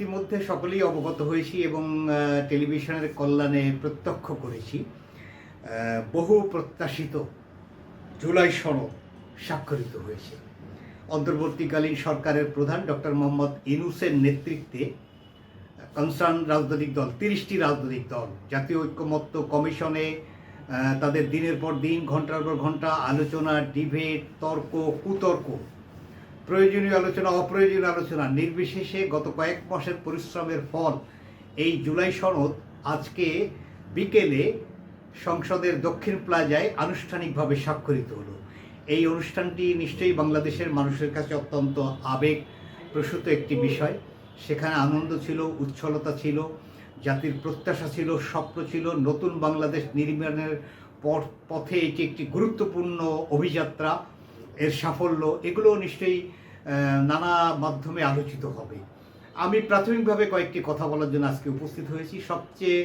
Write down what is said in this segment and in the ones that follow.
ইতিমধ্যে সকলেই অবগত হয়েছি এবং টেলিভিশনের কল্যাণে প্রত্যক্ষ করেছি। বহু প্রত্যাশিত জুলাই সনদ স্বাক্ষরিত হয়েছে। অন্তর্বর্তীকালীন সরকারের প্রধান ডক্টর মোহাম্মদ ইনুসের নেতৃত্বে, কনসার্ন রাজনৈতিক দল, তিরিশটি রাজনৈতিক দল, জাতীয় ঐক্যমত্য কমিশনে তাদের দিনের পর দিন, ঘণ্টার পর ঘণ্টা, আলোচনা, ডিবেট, তর্ক, কুতর্ক প্রয়োজনীয় আলোচনা, অপ্রয়োজনীয় আলোচনা। নির্বিশেষে গত কয়েক মাসের পরিশ্রমের ফল এই জুলাই সনদ আজকে বিকেলে সংসদের দক্ষিণ প্লাজায় আনুষ্ঠানিকভাবে স্বাক্ষরিত হলো। এই অনুষ্ঠানটি নিশ্চয়ই বাংলাদেশের মানুষের কাছে অত্যন্ত আবেগ প্রসূত একটি বিষয়। সেখানে আনন্দ ছিল, উচ্ছলতা ছিল, জাতির প্রত্যাশা ছিল, স্বপ্ন ছিল, নতুন বাংলাদেশ নির্মাণের পথে এটি একটি গুরুত্বপূর্ণ অভিযাত্রা, এর সাফল্য এগুলো নিশ্চয়ই নানা মাধ্যমে আলোচিত হবে। আমি প্রাথমিকভাবে কয়েকটি কথা বলার জন্য আজকে উপস্থিত হয়েছি। সবচেয়ে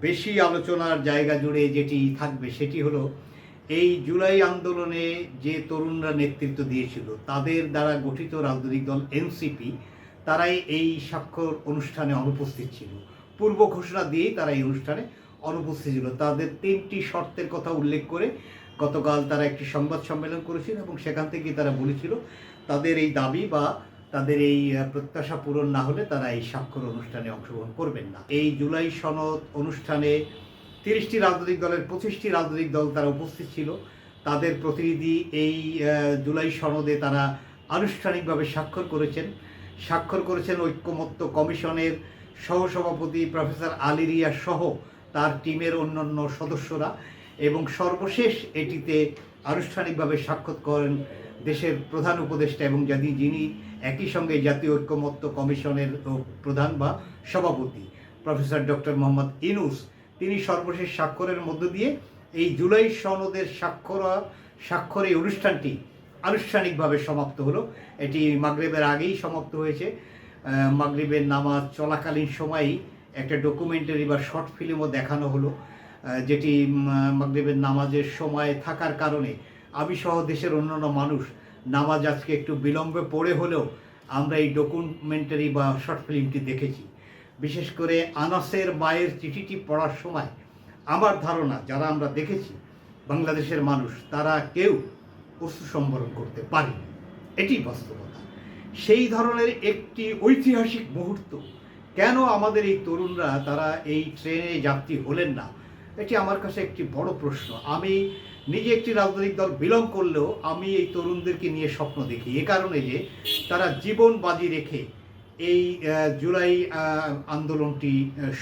বেশি আলোচনার জায়গা জুড়ে যেটি থাকবে সেটি হলো, এই জুলাই আন্দোলনে যে তরুণরা নেতৃত্ব দিয়েছিল, তাদের দ্বারা গঠিত রাজনৈতিক দল এনসিপি, তারাই এই স্বাক্ষর অনুষ্ঠানে অনুপস্থিত ছিল। পূর্ব ঘোষণা দিয়েই তারা এই অনুষ্ঠানে অনুপস্থিত ছিল। তাদের তিনটি শর্তের কথা উল্লেখ করে গতকাল তারা একটি সংবাদ সম্মেলন করেছিল এবং সেখান থেকে তারা বলেছিল তাদের এই দাবি বা তাদের এই প্রত্যাশা পূরণ না হলে তারা এই স্বাক্ষর অনুষ্ঠানে অংশগ্রহণ করবেন না। এই জুলাই সনদ অনুষ্ঠানে তিরিশটি রাজনৈতিক দলের পঁচিশটি রাজনৈতিক দল তারা উপস্থিত ছিল। তাদের প্রতিনিধি এই জুলাই সনদে তারা আনুষ্ঠানিকভাবে স্বাক্ষর করেছেন। স্বাক্ষর করেছেন ঐক্যমত্য কমিশনের সহসভাপতি প্রফেসর আলিরিয়া সহ তার টিমের অন্যান্য সদস্যরা এবং সর্বশেষ এটিতে আনুষ্ঠানিকভাবে স্বাক্ষর করেন দেশের প্রধান উপদেষ্টা এবং যদি যিনি একই সঙ্গে জাতীয় ঐক্যমত্য কমিশনের প্রধান বা সভাপতি, প্রফেসর ডক্টর মোহাম্মদ ইনুস তিনি সর্বশেষ স্বাক্ষরের মধ্য দিয়ে এই জুলাই সনদের স্বাক্ষর স্বাক্ষর এই অনুষ্ঠানটি আনুষ্ঠানিকভাবে সমাপ্ত হলো। এটি মাগরেবের আগেই সমাপ্ত হয়েছে। মাগরিবের নামাজ চলাকালীন সময়েই একটা ডকুমেন্টারি বা শর্ট ফিল্মও দেখানো হলো যেটি মাগরিবের নামাজের সময় থাকার কারণে আমি সহ দেশের অন্যান্য মানুষ নামাজ আজকে একটু বিলম্বে পড়ে হলেও আমরা এই ডকুমেন্টারি বা শর্ট ফিল্মটি দেখেছি। বিশেষ করে আনাসের মায়ের চিঠিটি পড়ার সময় আমার ধারণা, যারা আমরা দেখেছি বাংলাদেশের মানুষ, তারা কেউ অস্ত্র সম্বরণ করতে পারেনি। এটি বাস্তবতা। সেই ধরনের একটি ঐতিহাসিক মুহূর্ত, কেন আমাদের এই তরুণরা, তারা এই ট্রেনে যাত্রী হলেন না? এটি আমার কাছে একটি বড় প্রশ্ন। আমি নিজে একটি রাজনৈতিক দল বিলং করলেও আমি এই তরুণদেরকে নিয়ে স্বপ্ন দেখি। এ কারণে যে তারা জীবন বাজি রেখে এই জুলাই আন্দোলনটি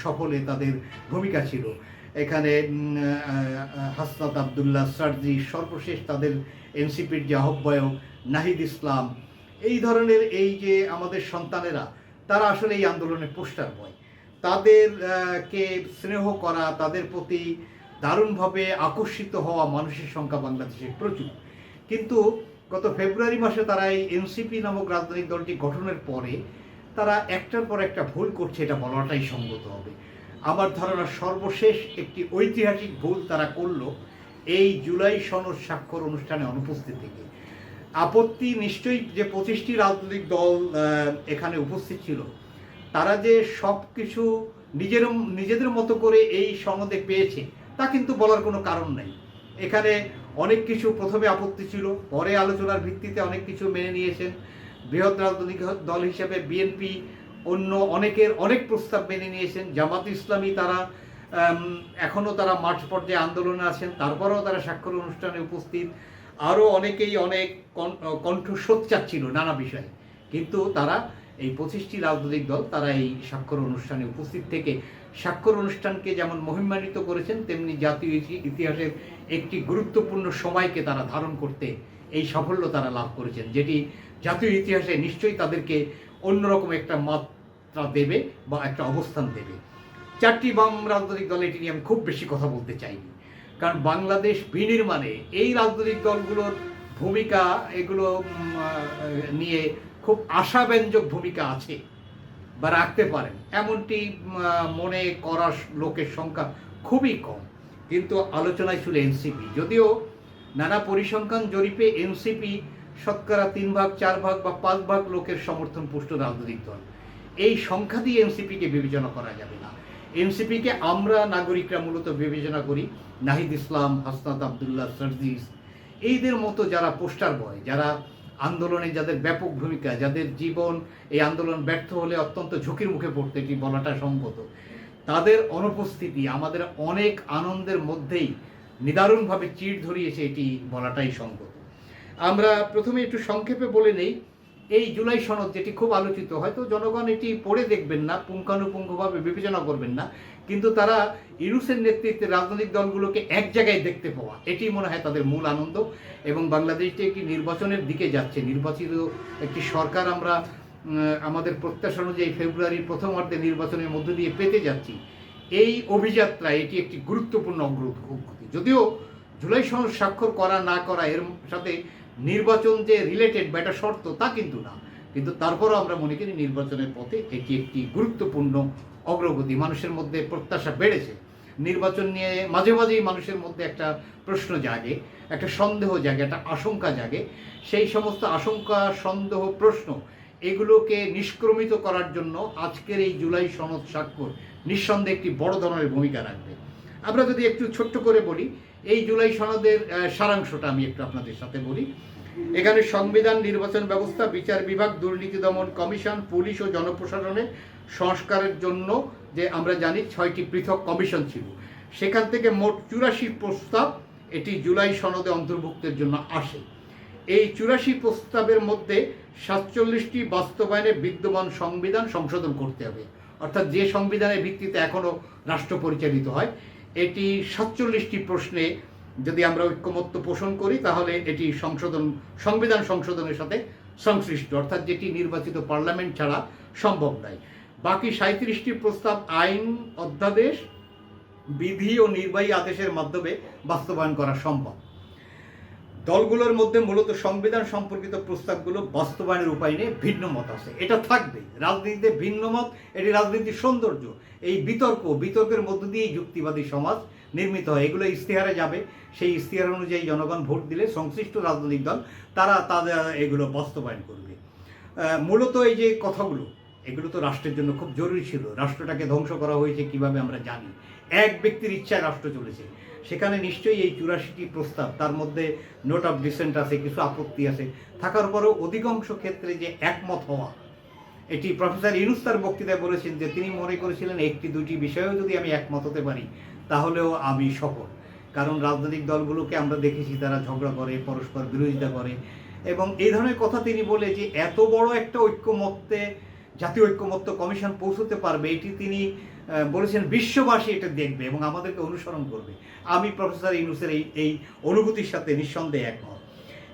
সফলে তাদের ভূমিকা ছিল। এখানে হাসনাত আবদুল্লাহ সার্জি সর্বশেষ তাদের এনসিপির যে আহ্বায়ক নাহিদ ইসলাম এই ধরনের এই যে আমাদের সন্তানেরা তারা আসলে এই আন্দোলনে পোস্টার বয়। তাদের আহ, কে স্নেহ করা তাদের প্রতি দারুণভাবে আকর্ষিত হওয়া মানুষের সংখ্যা বাংলাদেশে প্রচুর। কিন্তু গত ফেব্রুয়ারি মাসে তারা এই এনসিপি নামক রাজনৈতিক দলটি গঠনের পরে তারা একটার পর একটা ভুল করছে, এটা বলাটাই সঙ্গত হবে। আমার ধারণা সর্বশেষ একটি ঐতিহাসিক ভুল তারা করল এই জুলাই সনদ স্বাক্ষর অনুষ্ঠানে অনুপস্থিত থেকে। আপত্তি নিশ্চয়ই যে পঁচিশটি রাজনৈতিক দল এখানে উপস্থিত ছিল, তারা যে সব কিছু নিজের, নিজেদের মতো করে এই সনদে পেয়েছে তা কিন্তু বলার কোনো কারণ নাই। এখানে অনেক কিছু প্রথমে আপত্তি ছিল, পরে আলোচনার ভিত্তিতে অনেক কিছু মেনে নিয়েছেন। বৃহৎ রাজনৈতিক দল হিসেবে বিএনপি অন্য অনেকের অনেক প্রস্তাব মেনে নিয়েছেন। জামাত ইসলামী তারা এখনও তারা মাঠ পর্যায়ে আন্দোলনে আছেন। তারপরেও তারা স্বাক্ষর অনুষ্ঠানে উপস্থিত। আরও অনেকেই অনেক কন- কণ্ঠ সোচ্চার নানা বিষয়ে। কিন্তু তারা এই পঁচিশটি রাজনৈতিক দল তারা এই স্বাক্ষর অনুষ্ঠানে উপস্থিত থেকে স্বাক্ষর অনুষ্ঠানকে যেমন মহিমান্বিত করেছেন, তেমনি জাতীয় ইতিহাসের একটি গুরুত্বপূর্ণ সময়কে তারা ধারণ করতে এই সাফল্য তারা লাভ করেছেন, যেটি জাতীয় ইতিহাসে নিশ্চয়ই তাদেরকে অন্যরকম একটা মাত্রা দেবে বা একটা অবস্থান দেবে। চারটি বাম রাজনৈতিক দল এটি নিয়ে আমি খুব বেশি কথা বলতে চাইনি, কারণ বাংলাদেশ বিনির্মাণে এই রাজনৈতিক দলগুলোর ভূমিকা এগুলো নিয়ে খুব আশাব্যঞ্জক ভূমিকা আছে বা রাখতে পারেন। এমনটি মনে করার লোকের সংখ্যা খুবই কম। কিন্তু আলোচনায় ছিল এনসিপি। যদিও নানা পরিসংখ্যান জরিপে এনসিপি শতকরা তিন ভাগ, চার ভাগ বা পাঁচ ভাগ লোকের সমর্থন পুষ্ট রাজনৈতিক দল। এই সংখ্যা দিয়ে এনসিপিকে বিবেচনা করা যাবে না। এনসিপিকে আমরা নাগরিকরা মূলত বিবেচনা করি নাহিদ ইসলাম, হাসনাত আবদুল্লাহ, সার্জিস। এইদের মতো যারা পোস্টার বয়, যারা আন্দোলনে যাদের ব্যাপক ভূমিকা, যাদের জীবন এই আন্দোলন ব্যর্থ হলে অত্যন্ত ঝুঁকির মুখে পড়তে এটি বলাটা সম্ভব তাদের অনুপস্থিতি আমাদের অনেক আনন্দের মধ্যেই নিদারুণভাবে চিড় ধরিয়েছে এটি বলাটাই সম্ভব আমরা প্রথমে একটু সংক্ষেপে বলে নেই এই জুলাই সনদ যেটি খুব আলোচিত, হয়তো জনগণ এটি পড়ে দেখবেন না, পুঙ্খানুপুঙ্খভাবে বিবেচনা করবেন না, কিন্তু তারা ইউরুসের নেতৃত্বে রাজনৈতিক দলগুলোকে এক জায়গায় দেখতে পাওয়া, এটি মনে হয় তাদের মূল আনন্দ। এবং বাংলাদেশটি একটি নির্বাচনের দিকে যাচ্ছে, নির্বাচিত একটি সরকার আমরা আমাদের প্রত্যাশা অনুযায়ী ফেব্রুয়ারির প্রথম অর্ধে নির্বাচনের মধ্য দিয়ে পেতে যাচ্ছি। এই অভিযাত্রা, এটি একটি গুরুত্বপূর্ণ অগ্রগতি। যদিও জুলাই সনদ স্বাক্ষর করা না করা, এর সাথে নির্বাচন যে রিলেটেড বা এটা শর্ত, তা কিন্তু না। কিন্তু তারপরও আমরা মনে করি নির্বাচনের পথে এটি একটি গুরুত্বপূর্ণ অগ্রগতি। মানুষের মধ্যে প্রত্যাশা বেড়েছে। নির্বাচন নিয়ে মাঝে মাঝেই মানুষের মধ্যে একটা প্রশ্ন জাগে, একটা সন্দেহ জাগে, একটা আশঙ্কা জাগে। সেই সমস্ত আশঙ্কা, সন্দেহ, প্রশ্ন, এগুলোকে নিষ্ক্রমিত করার জন্য আজকের এই জুলাই সনদ স্বাক্ষর নিঃসন্দেহে একটি বড় ধরনের ভূমিকা রাখবে। আমরা যদি একটু ছোট্ট করে বলি এই জুলাই সনদের সারাংশটা আমি একটু আপনাদের সাথে বলি। এখানে সংবিধান নির্বাচন ব্যবস্থা, বিচার বিভাগ, দুর্নীতি দমন কমিশন, পুলিশ ও জনপ্রশাসনে সংস্কারের জন্য যে আমরা জানি ছয়টি পৃথক কমিশন ছিল। সেখান থেকে মোট চুরাশি প্রস্তাব এটি জুলাই সনদে অন্তর্ভুক্তের জন্য আসে। এই চুরাশি প্রস্তাবের মধ্যে সাতচল্লিশটি বাস্তবায়নে বিদ্যমান সংবিধান সংশোধন করতে হবে। অর্থাৎ যে সংবিধানের ভিত্তিতে এখনও রাষ্ট্র পরিচালিত হয় এটি সাতচল্লিশটি প্রশ্নে যদি আমরা ঐক্যমত্য পোষণ করি, তাহলে এটি সংশোধন, সংবিধান সংশোধনের সাথে সংশ্লিষ্ট, অর্থাৎ যেটি নির্বাচিত পার্লামেন্ট ছাড়া সম্ভব নয়। বাকি সাঁত্রিশটি প্রস্তাব আইন, অধ্যাদেশ, বিধি ও নির্বাহী আদেশের মাধ্যমে বাস্তবায়ন করা সম্ভব। দলগুলোর মধ্যে মূলত সংবিধান সম্পর্কিত প্রস্তাবগুলো বাস্তবায়নের উপায় নিয়ে ভিন্ন মত আছে। এটা থাকবে রাজনীতিতে ভিন্ন মত, এটি রাজনীতির সৌন্দর্য। এই বিতর্ক, বিতর্কের মধ্য দিয়েই যুক্তিবাদী সমাজ নির্মিত হয়। এগুলো ইস্তেহারে যাবে। সেই ইস্তেহার অনুযায়ী জনগণ ভোট দিলে সংশ্লিষ্ট রাজনৈতিক দল, তারা তাদের এগুলো বাস্তবায়ন করবে। মূলত এই যে কথাগুলো, এগুলো তো রাষ্ট্রের জন্য খুব জরুরি ছিল। রাষ্ট্রটাকে ধ্বংস করা হয়েছে কীভাবে আমরা জানি। এক ব্যক্তির ইচ্ছায় রাষ্ট্র চলেছে। সেখানে নিশ্চয়ই এই চুরাশিটি প্রস্তাব, তার মধ্যে নোট অফ ডিসেন্ট আছে, কিছু আপত্তি আছে। থাকার পরেও অধিকাংশ ক্ষেত্রে যে একমত হওয়া, এটি প্রফেসর ইনুস তার বক্তৃতায় বলেছেন যে তিনি মনে করেছিলেন একটি দুটি বিষয়েও যদি আমি একমত হতে পারি, তাহলেও আমি সফল। কারণ রাজনৈতিক দলগুলোকে আমরা দেখেছি, তারা ঝগড়া করে, পরস্পর বিরোধিতা করে। এবং এই ধরনের কথা তিনি বলে যে এত বড় একটা ঐক্যমত্যে, জাতীয় ঐক্যমত্য কমিশন পৌঁছতে পারবে, এটি তিনি বলেছেন বিশ্ববাসী এটা দেখবে এবং আমাদেরকে অনুসরণ করবে। আমি প্রফেসর ইউনুসের এই এই অনুভূতির সাথে নিঃসন্দেহে একমত।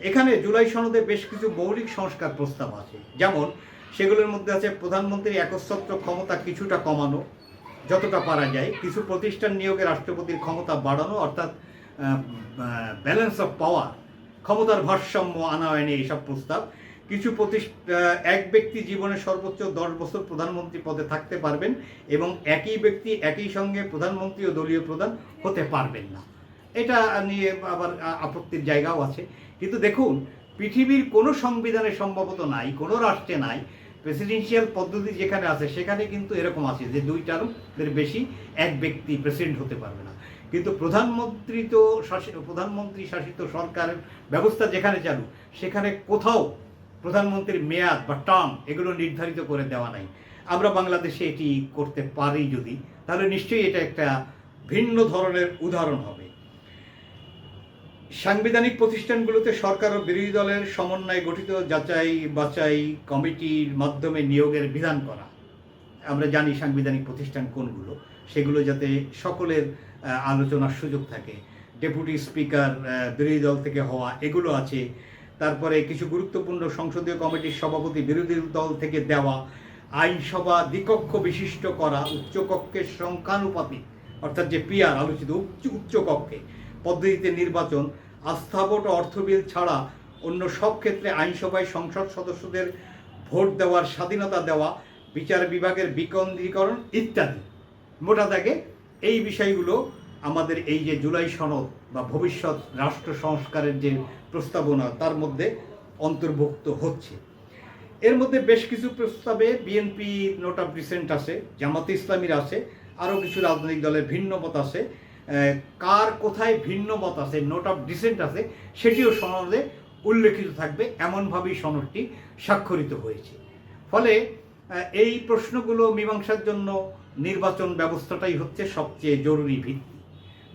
এখানে জুলাই সনদে বেশ কিছু মৌলিক সংস্কার প্রস্তাব আছে। যেমন, সেগুলোর মধ্যে আছে প্রধানমন্ত্রীর একচ্ছত্র ক্ষমতা কিছুটা কমানো, যতটা পারা যায়। কিছু প্রতিষ্ঠান নিয়োগে রাষ্ট্রপতির ক্ষমতা বাড়ানো, অর্থাৎ ব্যালেন্স অফ পাওয়ার ক্ষমতার ভারসাম্য আনায়নে এইসব প্রস্তাব। কিছু এক ব্যক্তি জীবনে সর্বোচ্চ দশ বছর প্রধানমন্ত্রী পদে থাকতে পারবেন এবং একই ব্যক্তি একই সঙ্গে প্রধানমন্ত্রী ও দলীয় প্রধান হতে পারবেন না। এটা নিয়ে আবার আপত্তির জায়গাও আছে। কিন্তু দেখুন, পৃথিবীর কোনো সংবিধানে সম্ভবত নাই, কোনো রাষ্ট্রে নাই, প্রেসিডেন্সিয়াল পদ্ধতি যেখানে আছে, সেখানে কিন্তু এরকম আছে যে দুই টার্মের বেশি এক ব্যক্তি প্রেসিডেন্ট হতে পারবে না। কিন্তু প্রধানমন্ত্রী তো প্রধানমন্ত্রী শাসিত সরকারের ব্যবস্থা যেখানে চালু, সেখানে কোথাও প্রধানমন্ত্রীর মেয়াদ বা টার্ম এগুলো নির্ধারিত করে দেওয়া নাই। আমরা বাংলাদেশে এটি করতে পারি যদি, তাহলে নিশ্চয়ই এটা একটা ভিন্ন ধরনের উদাহরণ হবে। সাংবিধানিক প্রতিষ্ঠানগুলোতে সরকার ও বিরোধী দলের সমন্বয়ে গঠিত যাচাই, বাছাই কমিটির মাধ্যমে নিয়োগের বিধান করা। আমরা জানি সাংবিধানিক প্রতিষ্ঠান কোনগুলো, সেগুলো যাতে সকলের আলোচনার সুযোগ থাকে। ডেপুটি স্পিকার বিরোধী দল থেকে হওয়া এগুলো আছে। তারপরে কিছু গুরুত্বপূর্ণ সংসদীয় কমিটির সভাপতি বিরোধী দল থেকে দেওয়া আইনসভা দ্বিকক্ষ বিশিষ্ট করা উচ্চকক্ষের সংখ্যানুপাতিক, অর্থাৎ যে পিয়ার আলোচিত উচ্চ উচ্চকক্ষে পদ্ধতিতে নির্বাচন আস্থাভোট অর্থ বিল ছাড়া অন্য সব ক্ষেত্রে আইনসভায় সংসদ সদস্যদের ভোট দেওয়ার স্বাধীনতা দেওয়া, বিচার বিভাগের বিকেন্দ্রীকরণ ইত্যাদি। মোটা দাগে এই বিষয়গুলো আমাদের এই যে জুলাই সনদ বা ভবিষ্যৎ রাষ্ট্র সংস্কারের যে প্রস্তাবনা, তার মধ্যে অন্তর্ভুক্ত হচ্ছে। এর মধ্যে বেশ কিছু প্রস্তাবে বিএনপি নোট অফ ডিসেন্ট আছে, জামাতে ইসলামীর আছে, আরও কিছু রাজনৈতিক দলের ভিন্ন মত আছে। কার কোথায় ভিন্ন মত আছে নোট অফ ডিসেন্ট আছে, সেটিও সনদে উল্লেখিত থাকবে, এমনভাবেই সনদটি স্বাক্ষরিত হয়েছে। ফলে এই প্রশ্নগুলো মীমাংসার জন্য নির্বাচন ব্যবস্থাটাই হচ্ছে সবচেয়ে জরুরি ভিত্তি।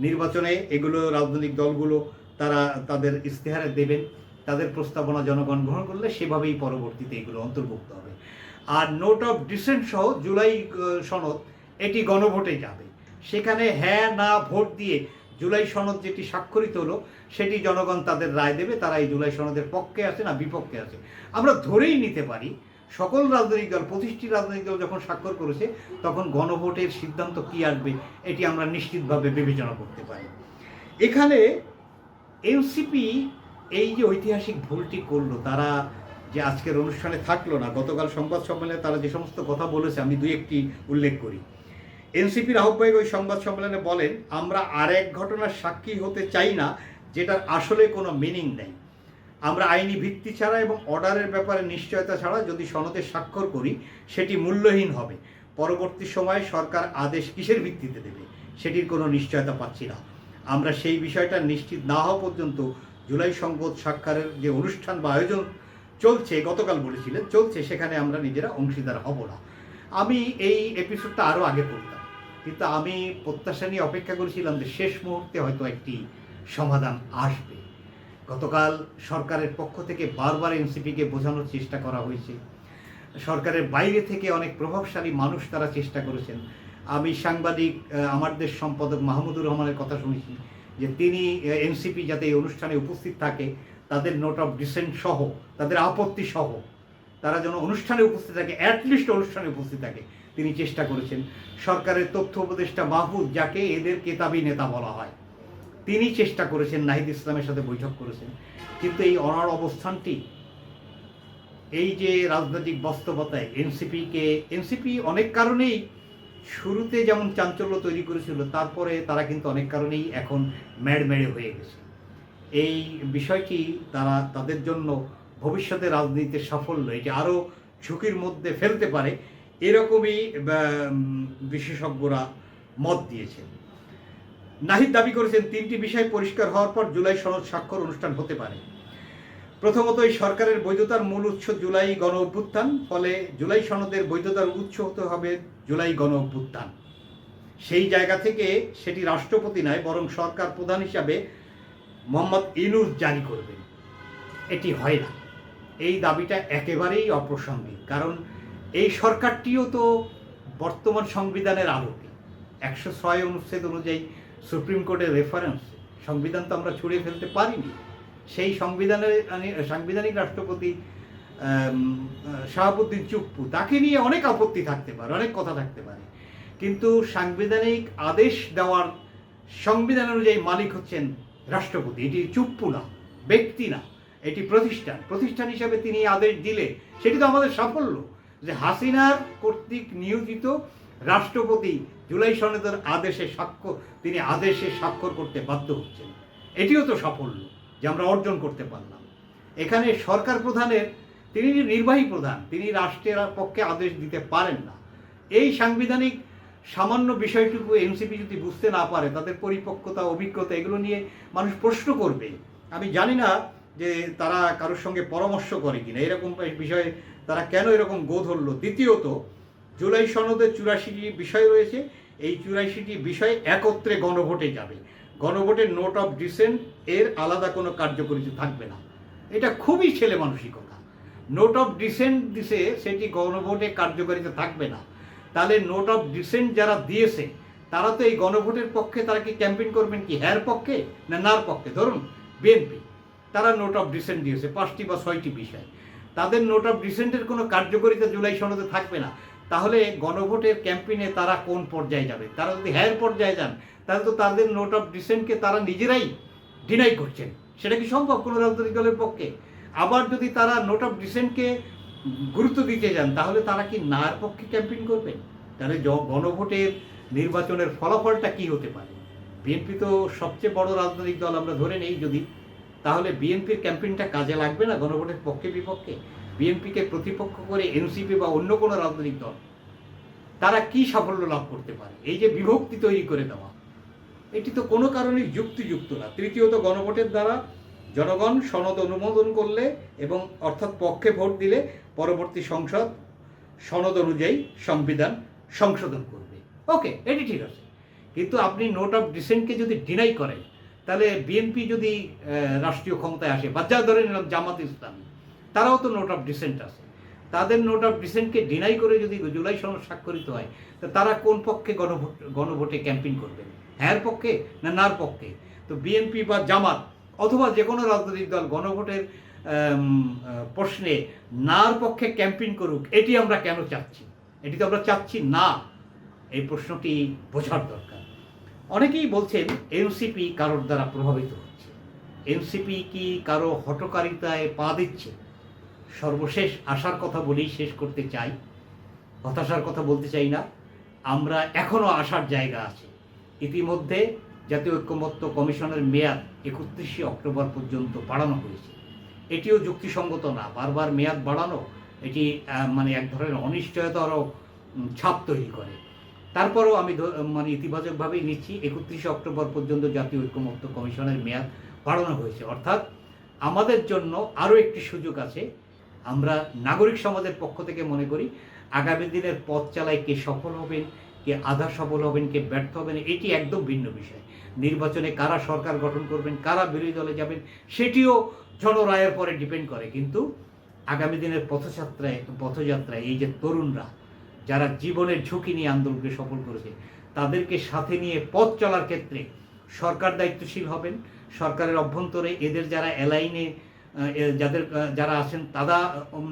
নির্বাচনে এগুলো রাজনৈতিক দলগুলো তারা তাদের ইস্তেহারে দেবেন, তাদের প্রস্তাবনা জনগণ গ্রহণ করলে সেভাবেই পরবর্তীতে এগুলো অন্তর্ভুক্ত হবে। আর নোট অফ ডিসেন্ট সহ জুলাই সনদ, এটি গণভোটে যাবে। সেখানে হ্যাঁ না, ভোট দিয়ে জুলাই সনদ যেটি স্বাক্ষরিত হলো, সেটি জনগণ তাদের রায় দেবে, তারা এই জুলাই সনদের পক্ষে আছে না বিপক্ষে আছে। আমরা ধরেই নিতে পারি সকল রাজনৈতিক দল পঁচিশটি রাজনৈতিক দল যখন স্বাক্ষর করেছে, তখন গণভোটের সিদ্ধান্ত কি আসবে, এটি আমরা নিশ্চিতভাবে বিবেচনা করতে পারি। এখানে এনসিপি এই যে ঐতিহাসিক ভুলটি করল, তারা যে আজকের অনুষ্ঠানে থাকল না, গতকাল সংবাদ সম্মেলনে তারা যে সমস্ত কথা বলেছে, আমি দুই একটি উল্লেখ করি। এনসিপির আহ্বায়ক ওই সংবাদ সম্মেলনে বলেন, আমরা আরেক ঘটনার সাক্ষী হতে চাই না, যেটার আসলে কোনো মিনিং নেই। আমরা আইনি ভিত্তি ছাড়া এবং অর্ডারের ব্যাপারে নিশ্চয়তা ছাড়া যদি সনদে স্বাক্ষর করি, সেটি মূল্যহীন হবে। পরবর্তী সময়ে সরকার আদেশ কিসের ভিত্তিতে দেবে, সেটির কোনো নিশ্চয়তা পাচ্ছি না। আমরা সেই বিষয়টা নিশ্চিত না হওয়া পর্যন্ত জুলাই সংবাদ সাক্ষারের যে অনুষ্ঠান বা আয়োজন চলছে, গতকাল বলেছিলেন, চলছে, সেখানে আমরা নিজেরা অংশীদার হব না। আমি এই এপিসোডটা আরও আগে পড়তাম কিন্তু আমি প্রত্যাশা নিয়ে অপেক্ষা করেছিলাম যে শেষ মুহূর্তে হয়তো একটি সমাধান আসবে। গতকাল সরকারের পক্ষ থেকে বারবার এনসিপিকে বোঝানোর চেষ্টা করা হয়েছে। সরকারের বাইরে থেকে অনেক প্রভাবশালী মানুষ তারা চেষ্টা করেছেন। আমি সাংবাদিক আমার দেশ সম্পাদক মাহমুদুর রহমানের কথা শুনেছি যে তিনি এনসিপি যাতে এই অনুষ্ঠানে উপস্থিত থাকে, তাদের নোট অফ ডিসেন্ট সহ, তাদের আপত্তি সহ, তারা যেন অনুষ্ঠানে উপস্থিত থাকে অ্যাটলিস্ট অনুষ্ঠানে উপস্থিত থাকে, তিনি চেষ্টা করেছেন। সরকারের তথ্য উপদেষ্টা মাহফুজ যাকে এদের কেতাবি নেতা বলা হয়। তিনি চেষ্টা করেছেন, নাহিদ ইসলামের সাথে বৈঠক করেছেন। কিন্তু এই অনার অবস্থানটি, এই যে রাজনৈতিক বাস্তবতায় এনসিপিকে, এনসিপি অনেক কারণেই শুরুতে যেমন চাঞ্চল্য তৈরি করেছিল, তারপরে তারা কিন্তু অনেক কারণেই এখন ম্যাড়মেড়ে হয়ে গেছে। এই বিষয়টি তারা, তাদের জন্য ভবিষ্যতে রাজনীতির সাফল্য এটি আরও ঝুঁকির মধ্যে ফেলতে পারে, এরকমই বিশেষজ্ঞরা মত দিয়েছেন। নাহিদ দাবি করেছেন, তিনটি বিষয় পরিষ্কার হওয়ার পর জুলাই সনদ স্বাক্ষর অনুষ্ঠান হতে পারে। প্রথমত, এই সরকারের বৈধতার মূল উৎস জুলাই গণ অভ্যুত্থান, ফলে জুলাই সনদের বৈধতার উৎস হতে হবে জুলাই গণ অভ্যুত্থান। সেই জায়গা থেকে সেটি রাষ্ট্রপতি নয়, বরং সরকার প্রধান হিসাবে মোহাম্মদ ইনুস জারি করবেন। এটি হয় না। এই দাবিটা একেবারেই অপ্রাসঙ্গিক, কারণ এই সরকারটিও তো বর্তমান সংবিধানের আলোকে। একশো ছয় অনুচ্ছেদ অনুযায়ী সুপ্রিম কোর্টের রেফারেন্স সংবিধান তো আমরা ছুঁড়ে ফেলতে পারিনি। সেই সংবিধানের সাংবিধানিক রাষ্ট্রপতি শাহাবুদ্দিন চুপ্পু, তাকে নিয়ে অনেক আপত্তি থাকতে পারে, অনেক কথা থাকতে পারে। কিন্তু সাংবিধানিক আদেশ দেওয়ার সংবিধান অনুযায়ী মালিক হচ্ছেন রাষ্ট্রপতি। এটি চুপ্পু না, ব্যক্তি না, এটি প্রতিষ্ঠান। প্রতিষ্ঠান হিসাবে তিনি আদেশ দিলে, সেটি তো আমাদের সাফল্য যে হাসিনার কর্তৃক নিয়োজিত রাষ্ট্রপতি জুলাই সনদের আদেশে স্বাক্ষর, তিনি আদেশে স্বাক্ষর করতে বাধ্য হচ্ছেন। এটিও তো সাফল্য যে আমরা অর্জন করতে পারলাম। এখানে সরকার প্রধানের, তিনি নির্বাহী প্রধান, তিনি রাষ্ট্রের পক্ষে আদেশ দিতে পারেন না। এই সাংবিধানিক সামান্য বিষয়টুকু এনসিপি যদি বুঝতে না পারে, তাদের পরিপক্কতা, অভিজ্ঞতা, এগুলো নিয়ে মানুষ প্রশ্ন করবে। আমি জানি না যে তারা কারোর সঙ্গে পরামর্শ করে কিনা। এরকম বিষয়ে তারা কেন এরকম গো ধরলো দ্বিতীয়ত জুলাই সনদে চুরাশিটি বিষয় রয়েছে। এই চুরাশিটি বিষয় একত্রে গণভোটে যাবে। গণভোটের নোট অফ ডিসেন্ট এর আলাদা কোনো কার্যকরিতা থাকবে না। এটা খুবই ছেলে মানসিকতা। নোট অফ ডিসেন্ট দিছে, সেটি গণভোটে কার্যকারিতা থাকবে না। তাহলে নোট অফ ডিসেন্ট যারা দিয়েছে, তারা তো এই গণভোটের পক্ষে, তারা কি ক্যাম্পেইন করবেন কি হ্যার পক্ষে না নার পক্ষে? ধরুন, বিএনপি, তারা নোট অফ ডিসেন্ট দিয়েছে, পাঁচটি বা ছয়টি বিষয়। তাদের নোট অফ ডিসেন্টের কোনো কার্যকারিতা জুলাই সনদে থাকবে না। তাহলে গণভোটের ক্যাম্পেইনে তারা কোন পর্যায়ে যাবে? তারা যদি হ্যার পর্যায়ে যান, তাহলে তো তাদের নোট অফ ডিসেন্টকে তারা নিজেরাই ডিনাই করছেন। সেটা কি সম্ভব কোনো রাজনৈতিক দলের পক্ষে? আবার যদি তারা নোট অফ ডিসেন্টকে গুরুত্ব দিতে যান, তাহলে তারা কি নার পক্ষে ক্যাম্পেইন করবে? তাহলে গণভোটের নির্বাচনের ফলাফলটা কি হতে পারে? বিএনপি তো সবচেয়ে বড় রাজনৈতিক দল আমরা ধরে নেই যদি। তাহলে বিএনপির ক্যাম্পেইনটা কাজে লাগবে না গণভোটের পক্ষে বিপক্ষে বিএনপিকে প্রতিপক্ষ করে এনসিপি বা অন্য কোনো রাজনৈতিক দল, তারা কি সাফল্য লাভ করতে পারে? এই যে বিভক্তি তৈরি করে দেওয়া, এটি তো কোনো কারণেই যুক্তিযুক্ত না। তৃতীয়ত, গণভোটের দ্বারা জনগণ সনদ অনুমোদন করলে এবং অর্থাৎ পক্ষে ভোট দিলে পরবর্তী সংসদ সনদ অনুযায়ী সংবিধান সংশোধন করবে। ওকে, এটি ঠিক আছে। কিন্তু আপনি নোট অফ ডিসেন্টকে যদি ডিনাই করেন, তাহলে বিএনপি যদি রাষ্ট্রীয় ক্ষমতায় আসে, বা যা ধরে নিলাম জামাত ইসলামী তারাও তো নোট অফ ডিসেন্ট আছে। তাদের নোট অফ ডিসেন্টকে ডিনাই করে যদি জুলাই সনদ স্বাক্ষরিত হয়, তা তারা কোন পক্ষে গণভোট, গণভোটে ক্যাম্পেইন করবেন হ্যার পক্ষে না নার পক্ষে? তো বিএনপি বা জামাত অথবা যে কোনো রাজনৈতিক দল গণভোটের প্রশ্নে নার পক্ষে ক্যাম্পেইন করুক, এটি আমরা কেন চাচ্ছি? এটি তো আমরা চাচ্ছি না। এই প্রশ্নটি বোঝার দরকার। অনেকেই বলছেন এনসিপি কারোর দ্বারা প্রভাবিত হচ্ছে। এনসিপি কি কারও হটকারিতায় পা দিচ্ছে? সর্বশেষ আশার কথা বলেই শেষ করতে চাই। হতাশার কথা বলতে চাই না। আমরা এখনও আসার জায়গা আছে। ইতিমধ্যে জাতীয় ঐক্যমত্য কমিশনের মেয়াদ একত্রিশে অক্টোবর পর্যন্ত বাড়ানো হয়েছে। এটিও যুক্তিসঙ্গত না। বারবার মেয়াদ বাড়ানো এটি মানে এক ধরনের অনিশ্চয়তারও উম, ছাপ তৈরি করে। তারপরেও আমি মানে ইতিবাচকভাবেই নিচ্ছি একত্রিশে অক্টোবর পর্যন্ত জাতীয় ঐক্যমত্য কমিশনের মেয়াদ বাড়ানো হয়েছে। অর্থাৎ আমাদের জন্য আরও একটি সুযোগ আছে। আমরা নাগরিক সমাজের পক্ষ থেকে মনে করি, আগামী দিনের পথ চালায় কে সফল হবেন, কে আধা সফল হবেন, কে ব্যর্থ হবেন, এটি একদম ভিন্ন বিষয়। নির্বাচনে কারা সরকার গঠন করবেন, কারা বিরোধী দলে যাবেন, সেটিও জনরায়ের পরে ডিপেন্ড করে। কিন্তু আগামী দিনের পথযাত্রায় পথযাত্রায় এই যে তরুণরা, যারা জীবনের ঝুঁকি নিয়ে আন্দোলনকে সফল করেছে, তাদেরকে সাথে নিয়ে পথ চলার ক্ষেত্রে সরকার দায়িত্বশীল হবেন। সরকারের অভ্যন্তরে এদের যারা এলাইনে যাদের যারা আছেন, তারা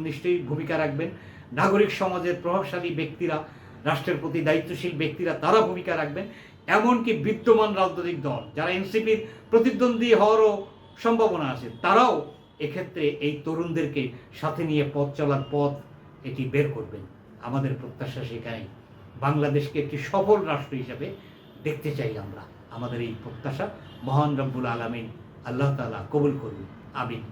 নিশ্চয়ই ভূমিকা রাখবেন। নাগরিক সমাজের প্রভাবশালী ব্যক্তিরা, রাষ্ট্রের প্রতি দায়িত্বশীল ব্যক্তিরা, তারা ভূমিকা রাখবেন। এমনকি বিদ্যমান রাজনৈতিক দল, যারা এনসিপির প্রতিদ্বন্দ্বী হওয়ারও সম্ভাবনা আছে, তারাও এক্ষেত্রে এই তরুণদেরকে সাথে নিয়ে পথ চলার পথ এটি বের করবেন। আমাদের প্রত্যাশা সেখানেই। বাংলাদেশকে একটি সফল রাষ্ট্র হিসাবে দেখতে চাই আমরা। আমাদের এই প্রত্যাশা। মহান রব্বুল আলমিন আল্লাহ তালা কবুল করুন। আমিন।